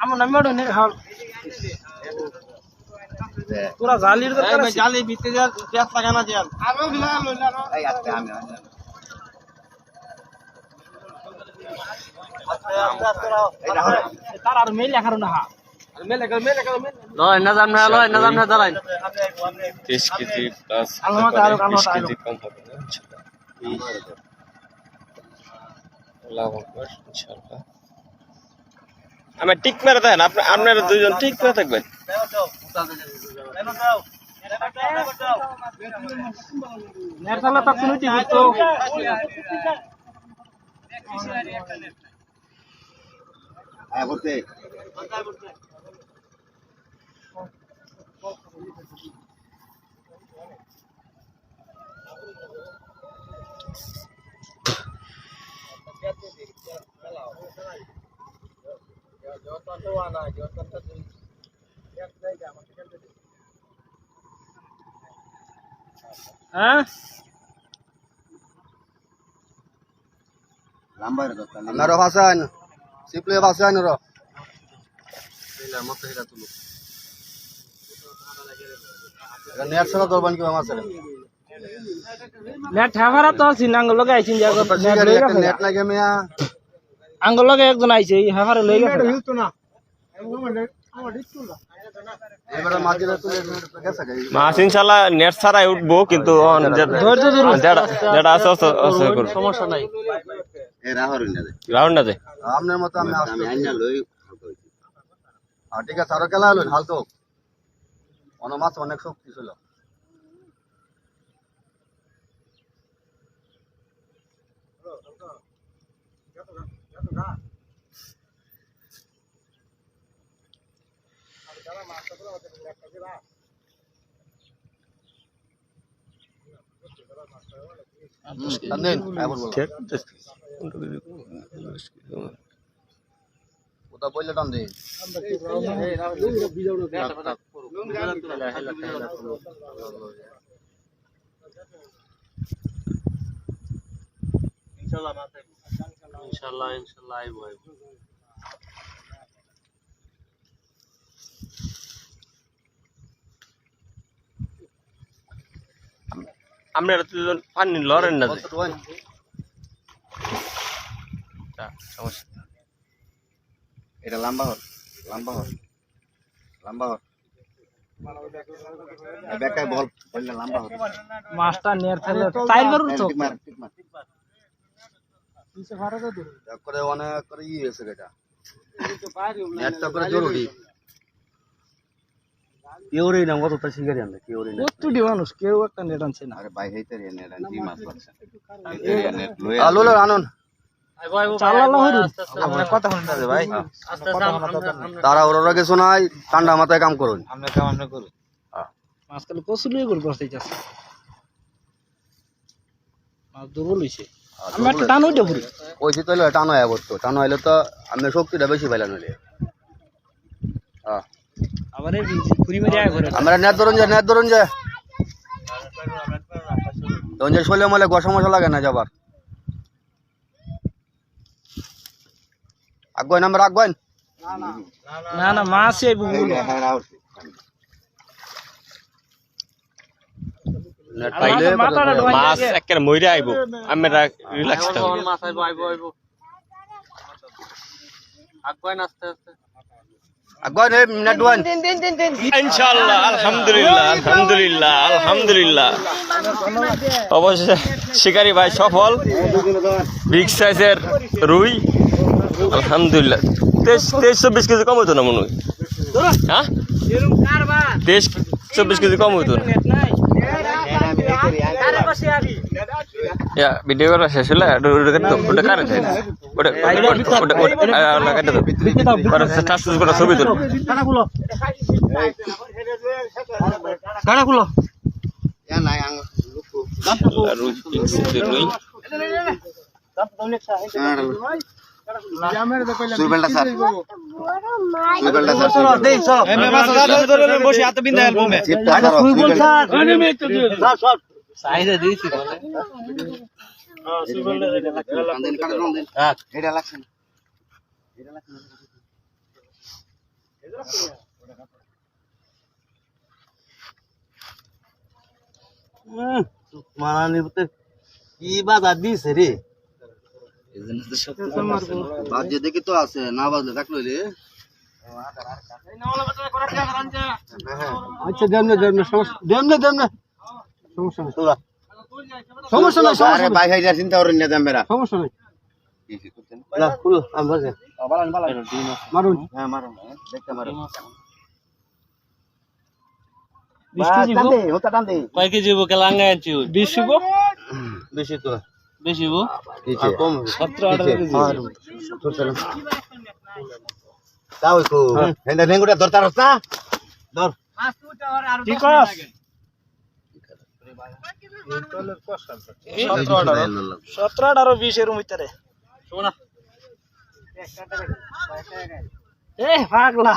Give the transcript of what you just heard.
আমার নাম্বার নে হাল পুরা জালির দরকার আছে। জালি ভিতরে যা পেঁয়াজ লাগানা যান এই আজকে আমি তার আর মেল লেখার না হা। লয় না জান না লয় না জান না দাঁড়াই তিরিশ কেজি প্লাস আলহামদুলিল্লাহ, আরও কালো বিশ কেজি কম হবে না ইনশাল্লাহ। ইনশাল্লাহ। আমার টিক মেরে আপনি আপনারা দুইজন টিক মেরে থাকবেন। নেরসালা তা হ্যাঁ রে দোস্ত সিপ্লে র নেট ছাড়া দরবান কি আমার ছেলে? নেট তো নেট লই গেছে নেট লাগে মিয়া। আঙ্গ লগে একজন আইছে এই হেভারে লই গেছে। মাছ ইনশাল্লাহ নেট ছাড়াই উঠবো কিন্তু। যেটা আছে সমস্যা নাই। রাহর না আপনার মতো আমি আমি আইনা ঠিক আছে আরও খেলা হলো হাল তো। অন মাছ অনেক শক্তি ছিল বলব। বললে টান দে ইনশাআল্লাহ ইনশাআল্লাহ আইবো আইবো আপনারা দুজন পানি লড়েন না সমস্যা। এটা লম্বা হল লম্বা হল লম্বা হল। বেকায় বল বললে লম্বা হল। মাস্টার করুন তো। মার করে অনেক করে ই হয়েছে এটা। নেটটা করে জরুরি। কেউরই না কত তা শিকারি আনলে কেউরই না কতটি মানুষ কেউ একটা নেট আনছে না। আরে ভাই হেইতে রে নেট মাছ লাগছে আলো লো আনন। তারা ওরা নাই ঠান্ডা মাথায় কাম করুন। যাচ্ছে। মাছ দুর্বল আমি একটা টান ঘুরি শীত টানো আয় করতো টানো আইলে তো আমি শক্তিটা বেশি পাইলাম নইলে। হ্যাঁ আমরা নেট ধরুন যে নেট ধরুন যে। তখন যে শৈলে মলে গসা মশা লাগে না যাবার। আগুয়ান আমরা আগুয়ান। না না মাছ এই বুগুলো হ্যাঁ রাও নেট পাইলে মাথাটা ডোবাই মাছ একের মইরে আইবো। আমরা রিল্যাক্স থাকব। মাছ আইবো আইবো আইবো। আগুয়ান আস্তে আস্তে। ইনশাআল্লাহ আলহামদুলিল্লাহ আলহামদুলিল্লাহ আলহামদুলিল্লাহ অবশেষে শিকারি ভাই সফল। বিগ সাইজের রুই। আলহামদুলিল্লাহ। তেইশ তেইশ চব্বিশ কেজি কম হইতো না মনে হয়? হ্যাঁ? তেইশ চব্বিশ কেজি কম হইতো না? ইয়া ভিডিও করা শেষ হলে ওটা দাও, ওটা ওটা ছবি তুলো সব বসে হাতে বিন্দা অ্যালবামে সাইডে দিয়েছি কান্দিন কাটা কান্দিন এটা লাগছে না এটা লাগছে না মারানি কি বাধা দিছে রে? বাজে দেখি তো আছে না বাজলে থাকল রে। আচ্ছা দেমনে দেমনে সমস্যা দেমনে দেমনে সমস্যা নেই তোরা সমস্যা নাই। সমস্যা নাই ভাই ভাই চিন্তা করেন না দাম মেরা সমস্যা নাই। না খুল আমি বাজে বালান বালান মারুন। হ্যাঁ মারো দেখতে মারো বিশ কেজি টান দে ওটা টান দে। কয় কেজি হব কেলা আঙ্গাই আনছি ওই? বিশ হইব বেশি তো। বেশি হব আর কম সতেরো আঠারো কেজি। তাও কো হেন্দা নেঙ্গুটা ধরতা রস্তা ধর। ঠিক আছে সতেরো আঠারো বিশ এর ভিতরে। এ পাগলা।